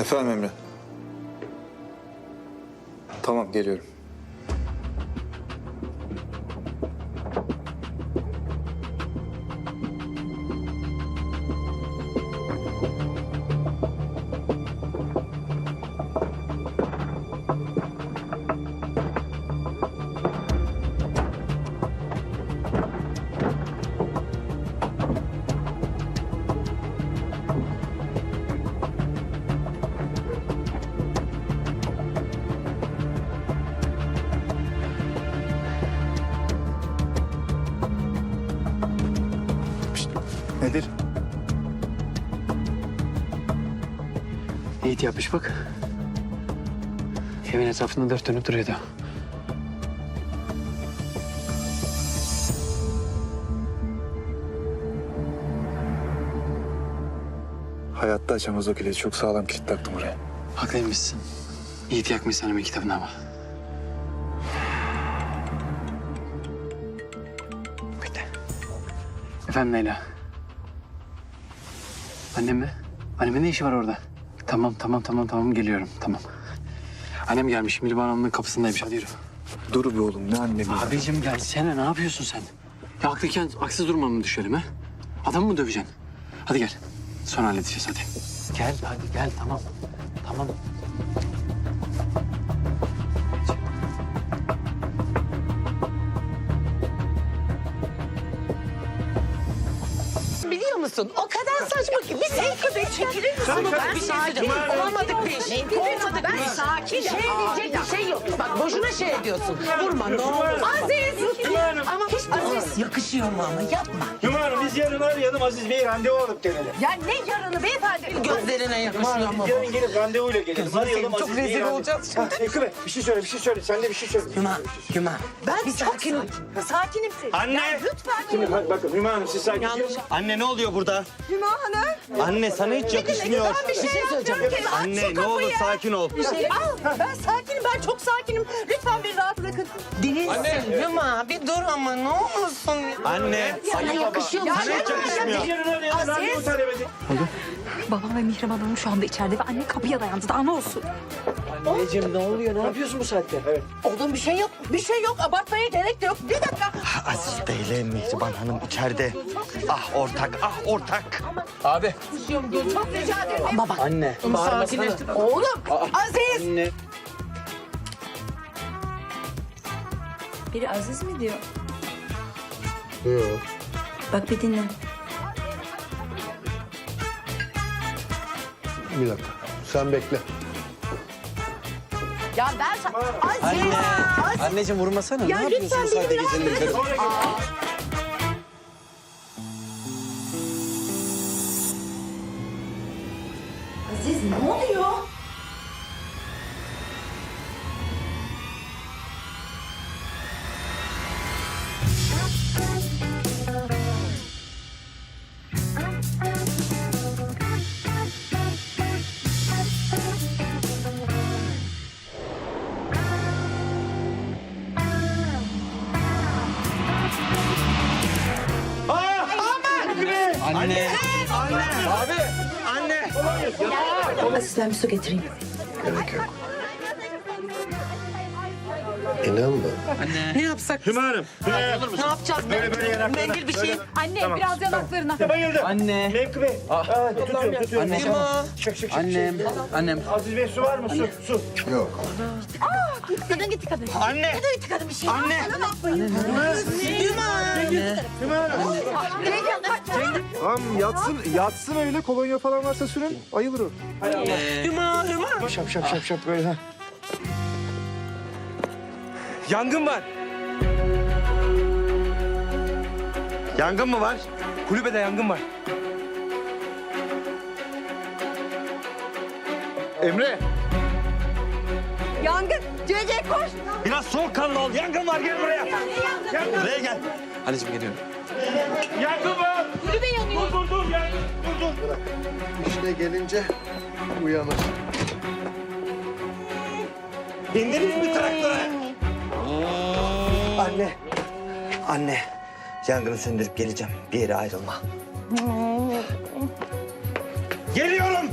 Efendim Emre. Tamam geliyorum. Nedir? Yiğit yapmış bak. Evin etrafında dört dönüp duruyordu. Hayatta açamaz o kilidi. Çok sağlam kilit taktım oraya. Haklıymışsın. Yiğit yakmış sanırım kitabını ama. Bekle. Efendim Leyla. Annem mi? Annemin ne işi var orada? Tamam tamam tamam tamam geliyorum tamam. Annem gelmiş Mirvan Hanım'ın kapısındaymış hadi yürü. Dur be oğlum ne annemi. Abicim gelsene ne yapıyorsun sen? Ya haklıyken haksız duruma mı düşelim ha? Adamı mı döveceksin? Hadi gel. Sonra halledeceğiz hadi. Gel hadi gel tamam. Tamam. Musun? O kadar saçma ki. Bir dakika be çekilir misin? Ama ben bir şey söyleyeceğim. Olmadık bir iş. Olmadık bir iş. Sakin. Şey diyecek bir şey yok. Bak boşuna şey ediyorsun. Vurma ne olur. Aziz. Ama hiç Aziz. Yakışıyor mu ama yapma. Biz yarın arayalım Aziz Bey'i randevu alıp gelelim. Ya ne yarını beyefendi? Gözlerine yakışıyor ama. Yarın gelip randevuyla gelelim. Arayalım çok Aziz Bey'i rezil randevu- olacağız şimdi. Ekrem Bey, bir şey söyle bir şey söyle. Sen de bir şey söyle. Hüma, Hüma. Ben bir sakinim. Sakinim. Anne. Ya lütfen. Şimdi bak, bakın Hüma Hanım siz sakin. Yanlış. Anne ne oluyor burada? Hüma Hanım. Anne sana hiç yakışmıyor. Ben bir şey, söyleyeceğim. Aç Anne ne olur sakin ol. Bir şey al. Ben sakinim. Ben çok sakinim. Lütfen beni rahat bırakın. Değilsin Hüma. Bir dur ama ne olursun. Anne. Sana yakışıyor mu? Sana hiç yakışmıyor. Edin. Babam ve Mihrimah Hanım şu anda içeride ve anne kapıya dayandı. Daha ne olsun? Anneciğim ne oluyor? Ne yapıyorsun bu saatte? Evet. Oğlum bir şey yok. Bir şey yok. Abartmaya gerek de yok. Bir dakika. Aziz Bey'le Mihriban Hanım içeride. Ah ortak, ah ortak. Abi. Çok rica ederim. Ama bak. Anne. Sakinleştir. Oğlum. Aziz. Biri Aziz mi diyor? Yok. Bak bir dinle. Bir dakika. Sen bekle. Ya ben... Aziz. Aziz. Anneciğim vurmasana. Ya ne yapıyorsun lütfen saatte beni gecenin rahat yukarı? bırakın. Aziz su getireyim. Gerek yok. İnan mı? Ne yapsak? Hüma Hanım. Ne yapacağız? Böyle böyle yanaklarına. Mendil bir şey. Anne biraz yanaklarına. Bayıldım. Anne. Mevki Bey. Aa, tutuyorum tutuyorum. Anneciğim. Şak şak şak. Annem. Annem. Aziz Bey su var mı? Su. Su. Yok. Kadın gitti kadın. Anne. Gitti kadın bir şey. Anne. Tamam yatsın, yatsın öyle. Kolonya falan varsa sürün. Ayılır o. Hüma, Hüma. Şap şap şap şap böyle. ha. Yangın var. Yangın mı var? Kulübede yangın var. Emre. Yangın. Cece koş. Biraz soğukkanlı ol. Yangın var gel buraya. Gel buraya gel. Anneciğim geliyorum. Yangın var. Kulübe yanıyor. Dur dur dur. Yangın. Dur dur. İşine gelince uyanır. Bindiniz mi traktöre? Anne. Anne. Yangını söndürüp geleceğim. Bir yere ayrılma. Geliyorum.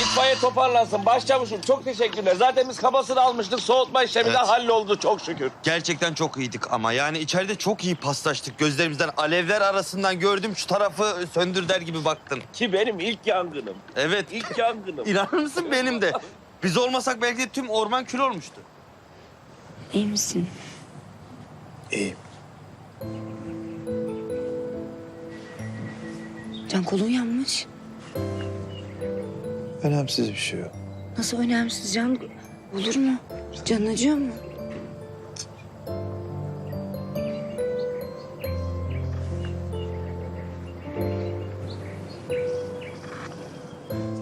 İtfaiye toparlansın. Başçavuşum çok teşekkürler. Zaten biz kabasını almıştık. Soğutma işlemi de Evet. halloldu çok şükür. Gerçekten çok iyiydik ama yani içeride çok iyi paslaştık. Gözlerimizden alevler arasından gördüm şu tarafı söndür der gibi baktın. Ki benim ilk yangınım. Evet. İlk yangınım. İnanır mısın benim de? Biz olmasak belki de tüm orman kül olmuştu. İyi misin? İyiyim. Can kolun yanmış. Önemsiz bir şey yok. Nasıl önemsiz Can? Olur mu? Can acıyor mu?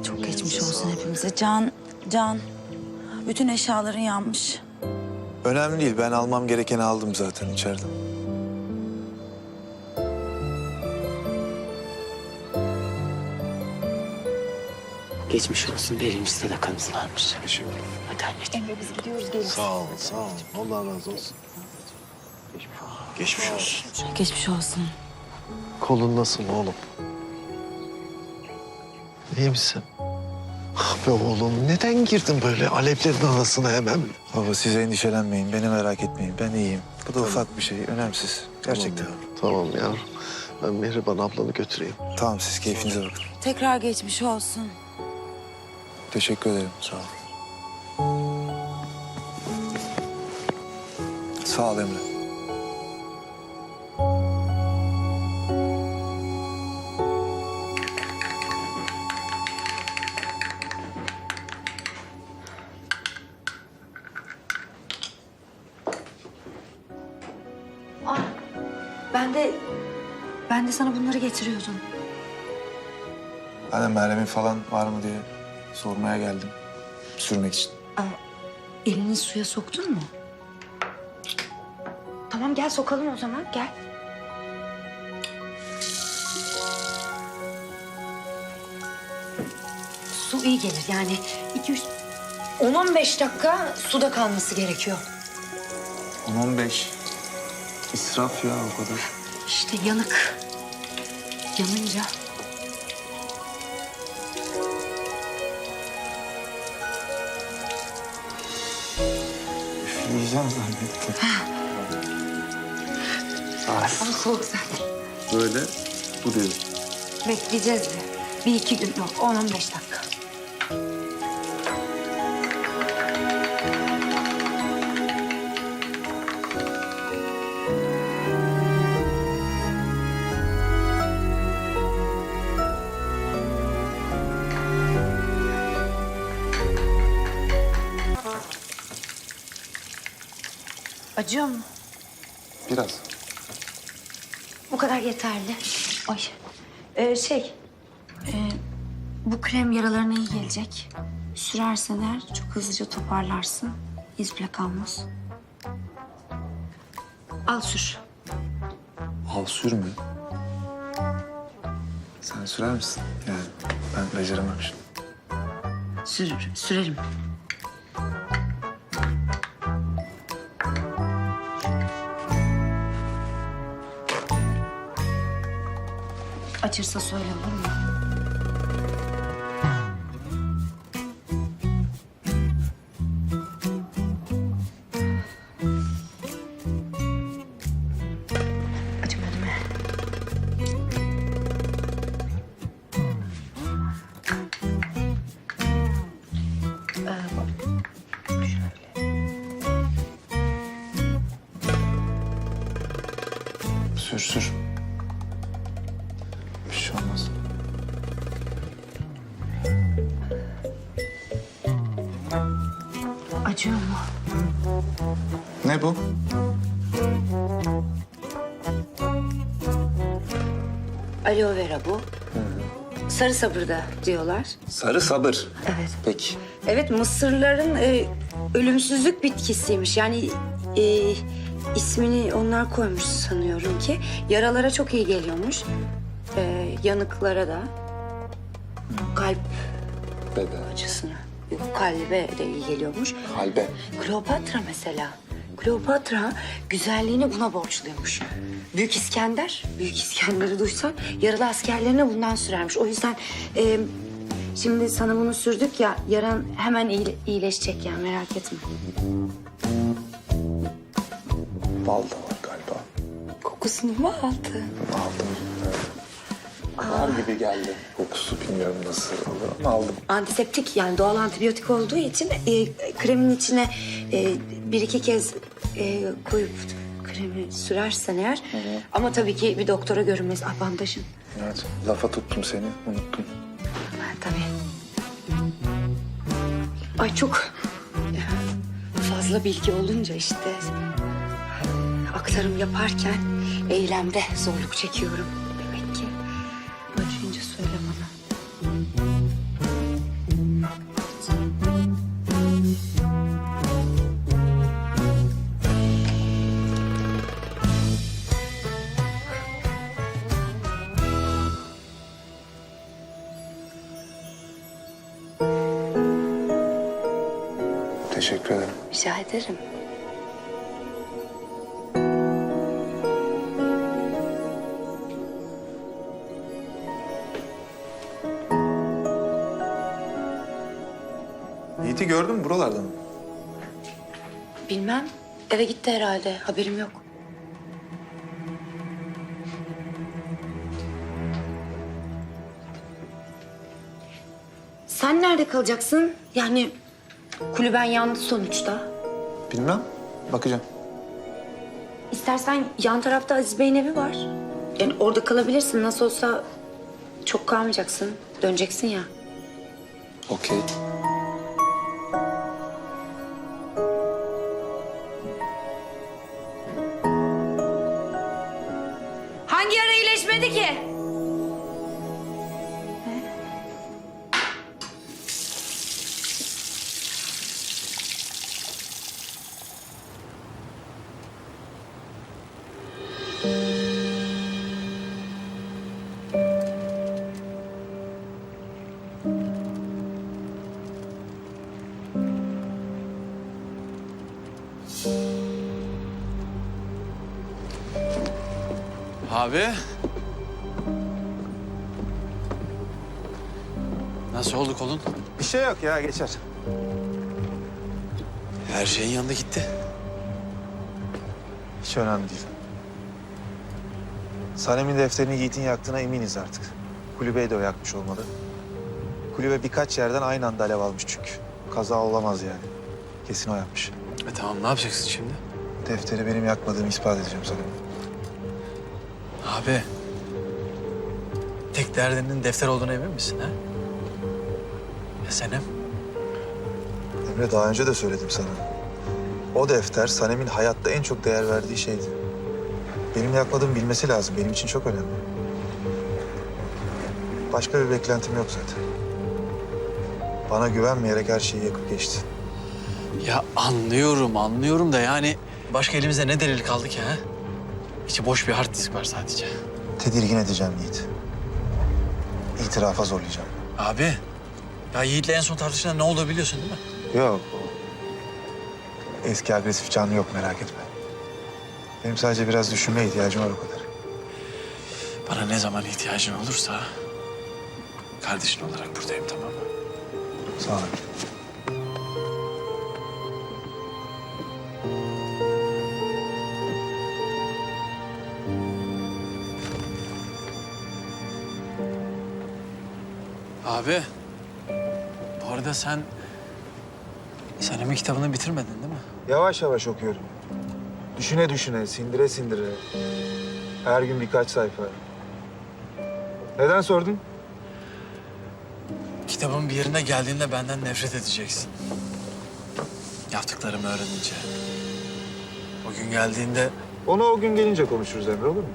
Çok geçmiş olsun hepimize. Can, Can. Bütün eşyaların yanmış. Önemli değil. Ben almam gerekeni aldım zaten içeriden. Geçmiş olsun verilmiş sadakanız varmış. Hadi anneciğim. Sağ ol, sağ ol. Allah razı olsun. Geçmiş olsun. Geçmiş olsun. Kolun nasıl oğlum? İyi misin? Ah be oğlum neden girdin böyle alevlerin arasına hemen? Baba siz endişelenmeyin. Beni merak etmeyin. Ben iyiyim. Bu da ufak bir şey. Önemsiz. Gerçekten. Tamam yavrum. Ben Mihriban ablanı götüreyim. Tamam siz keyfinize bakın. Tekrar geçmiş olsun. Teşekkür ederim. Sağ ol. Sağ ol Emre. Ben de... Ben de sana bunları getiriyordum. De Meryem'in falan var mı diye sormaya geldim. Sürmek için. Elini suya soktun mu? Tamam gel sokalım o zaman gel. Su iyi gelir yani iki üç... 10-15 dakika suda kalması gerekiyor. 10-15. İsraf ya o kadar. İşte yanık. Yanınca Üfleyeceğim zannettim. ama soğuk zaten. Böyle duruyor. Bekleyeceğiz bir. Bir iki gün yok 10-15 dakika. Acıyor mu? Biraz. Bu kadar yeterli. Ay. Ee, şey, e, bu krem yaralarına iyi gelecek. Sürersen eğer çok hızlıca toparlarsın. İz bile kalmaz. Al sür. Al sürme. Sen sürer misin? Yani ben beceremem şimdi. Sür, sürerim. Açırsa söyle olur mu? Sür sür. Ne bu? Aloe vera bu. Sarı sabır da diyorlar. Sarı sabır. Evet. Peki. Evet Mısırların e, ölümsüzlük bitkisiymiş. Yani e, ismini onlar koymuş sanıyorum ki. Yaralara çok iyi geliyormuş. E, yanıklara da. Kalp Beden. acısına. Kalbe de iyi geliyormuş. Kalbe. Kleopatra mesela. Kleopatra güzelliğini buna borçluymuş. Büyük İskender, Büyük İskender'i duysan yaralı askerlerine bundan sürermiş. O yüzden e, şimdi sana bunu sürdük ya yaran hemen iyile- iyileşecek yani merak etme. Bal da var galiba. Kokusunu mu aldın? Aldım. Var gibi geldi. Kokusu bilmiyorum nasıl olur ama aldım. Antiseptik yani doğal antibiyotik olduğu için e, kremin içine e, bir iki kez e, koyup kremi sürersen eğer. Ama tabii ki bir doktora görünmesi. Ah bandajın. Evet. Lafa tuttum seni. Unuttum. Ha, tabii. Ay çok fazla bilgi olunca işte aktarım yaparken eylemde zorluk çekiyorum. Rica ederim. Yiğit'i gördün mü buralarda mı? Bilmem. Eve gitti herhalde. Haberim yok. Sen nerede kalacaksın? Yani kulüben yandı sonuçta. Bilmem. Bakacağım. İstersen yan tarafta Aziz Bey'in evi var. Yani orada kalabilirsin. Nasıl olsa çok kalmayacaksın. Döneceksin ya. Okey. Abi. Nasıl oldu kolun? Bir şey yok ya geçer. Her şeyin yanında gitti. Hiç önemli değil. Sanem'in defterini Yiğit'in yaktığına eminiz artık. Kulübeyi de o yakmış olmalı. Kulübe birkaç yerden aynı anda alev almış çünkü. Kaza olamaz yani. Kesin o yapmış. E tamam ne yapacaksın şimdi? Defteri benim yakmadığımı ispat edeceğim sana. Abi. Tek derdinin defter olduğuna emin misin ha? Ya Senem? Emre daha önce de söyledim sana. O defter Sanem'in hayatta en çok değer verdiği şeydi. Benim yakmadığımı bilmesi lazım. Benim için çok önemli. Başka bir beklentim yok zaten. Bana güvenmeyerek her şeyi yakıp geçti. Ya anlıyorum, anlıyorum da yani başka elimizde ne delil kaldı ki ha? İçi boş bir hard disk var sadece. Tedirgin edeceğim Yiğit. İtirafa zorlayacağım. Abi, ya Yiğit'le en son tartışında ne oldu biliyorsun değil mi? Yok. Eski agresif canlı yok merak etme. Benim sadece biraz düşünmeye ihtiyacım var o kadar. Bana ne zaman ihtiyacın olursa kardeşin olarak buradayım tamam mı? Sağ ol. Abi, bu arada sen Sanem'in kitabını bitirmedin değil mi? Yavaş yavaş okuyorum. Düşüne düşüne, sindire sindire. Her gün birkaç sayfa. Neden sordun? Kitabın bir yerine geldiğinde benden nefret edeceksin. Yaptıklarımı öğrenince. O gün geldiğinde Onu o gün gelince konuşuruz Emre olur mu?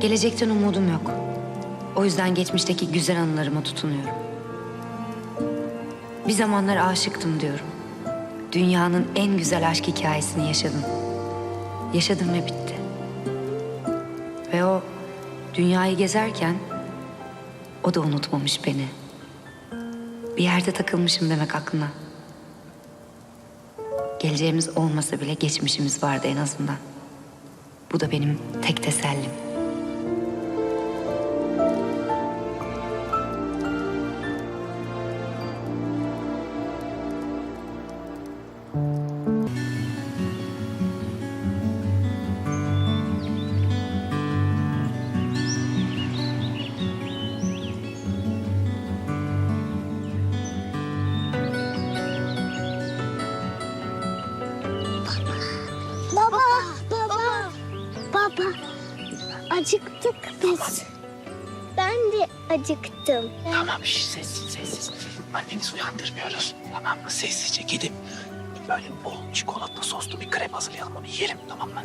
Gelecekten umudum yok. O yüzden geçmişteki güzel anılarıma tutunuyorum. Bir zamanlar aşıktım diyorum. Dünyanın en güzel aşk hikayesini yaşadım. Yaşadım ve bitti. Ve o dünyayı gezerken o da unutmamış beni. Bir yerde takılmışım demek aklına. Geleceğimiz olmasa bile geçmişimiz vardı en azından. Bu da benim tek tesellim. Biz. Ben de acıktım. Tamam şş, sessiz sessiz. Annenizi uyandırmıyoruz. Tamam mı? Sessizce gidip böyle bol çikolata soslu bir krep hazırlayalım onu yiyelim tamam mı?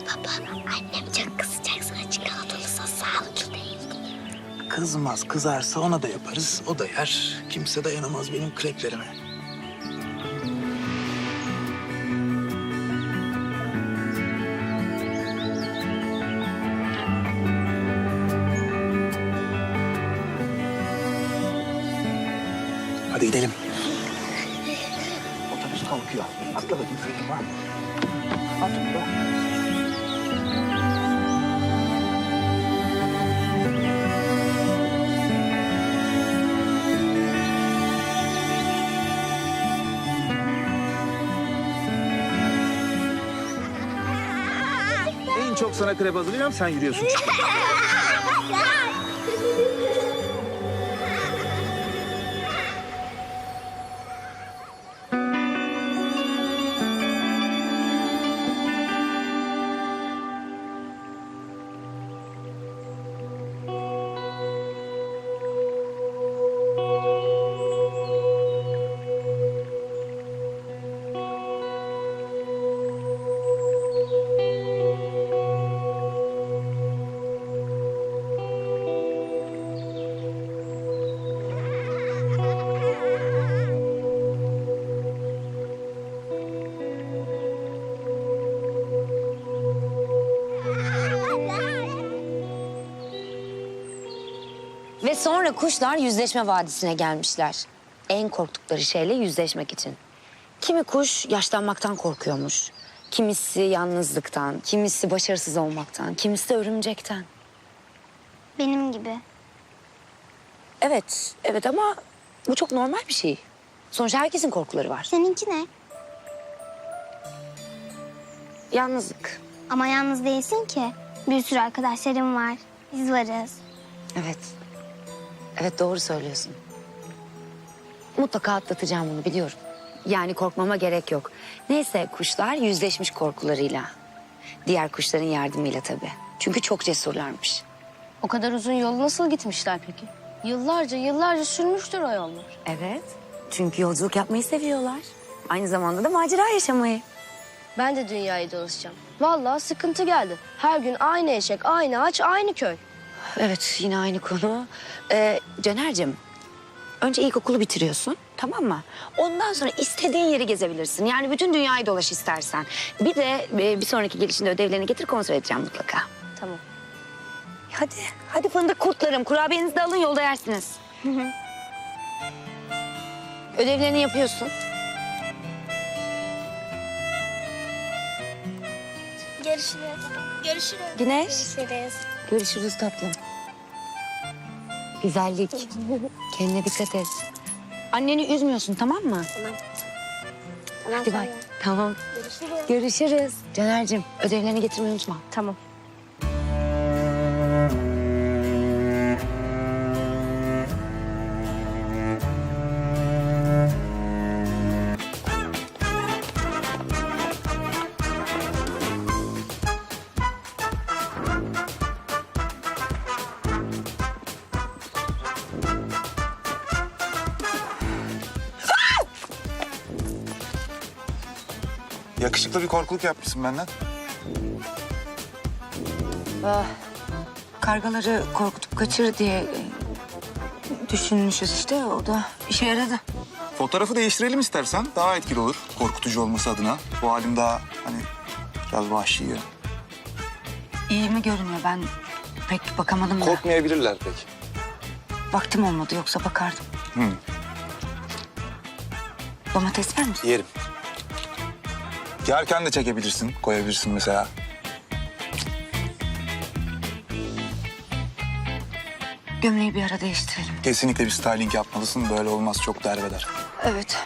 Baba, annem çok kızacak sana çikolatalı sos sağlıklı değil. Kızmaz kızarsa ona da yaparız. O da yer. Kimse dayanamaz benim kreplerime. var. Artık bırakmıyoruz. En çok sana krep hazırlayacağım, sen yürüyorsun. sonra kuşlar yüzleşme vadisine gelmişler. En korktukları şeyle yüzleşmek için. Kimi kuş yaşlanmaktan korkuyormuş. Kimisi yalnızlıktan, kimisi başarısız olmaktan, kimisi de örümcekten. Benim gibi. Evet, evet ama bu çok normal bir şey. Sonuçta herkesin korkuları var. Seninki ne? Yalnızlık. Ama yalnız değilsin ki. Bir sürü arkadaşlarım var. Biz varız. Evet. Evet doğru söylüyorsun. Mutlaka atlatacağım bunu biliyorum. Yani korkmama gerek yok. Neyse kuşlar yüzleşmiş korkularıyla. Diğer kuşların yardımıyla tabii. Çünkü çok cesurlarmış. O kadar uzun yolu nasıl gitmişler peki? Yıllarca yıllarca sürmüştür o yollar. Evet. Çünkü yolculuk yapmayı seviyorlar. Aynı zamanda da macera yaşamayı. Ben de dünyayı dolaşacağım. Vallahi sıkıntı geldi. Her gün aynı eşek, aynı ağaç, aynı köy. Evet yine aynı konu. Ee, Caner'cim önce ilkokulu bitiriyorsun tamam mı? Ondan sonra istediğin yeri gezebilirsin. Yani bütün dünyayı dolaş istersen. Bir de e, bir sonraki gelişinde ödevlerini getir kontrol edeceğim mutlaka. Tamam. Hadi, hadi fındık kurtlarım. Kurabiyenizi de alın yolda yersiniz. Ödevlerini yapıyorsun. Görüşürüz. Görüşürüz. Güneş. Görüşürüz. Görüşürüz tatlım. Güzellik. Kendine dikkat et. Anneni üzmüyorsun tamam mı? Tamam. Hadi bay. Tamam. Görüşürüz. Görüşürüz. Caner'cim ödevlerini getirmeyi unutma. Tamam. Korkuluk yapmışsın benden. Kargaları korkutup kaçır diye e, düşünmüşüz işte. O da işe yaradı. Fotoğrafı değiştirelim istersen. Daha etkili olur. Korkutucu olması adına. Bu halim daha hani biraz vahşi ya. İyi mi görünüyor? Ben pek bakamadım da. Korkmayabilirler pek. Vaktim olmadı yoksa bakardım. Hı. Domates ver misin? Yerim. Yerken de çekebilirsin. Koyabilirsin mesela. Gömleği bir ara değiştirelim. Kesinlikle bir styling yapmalısın. Böyle olmaz çok derbeder. Evet.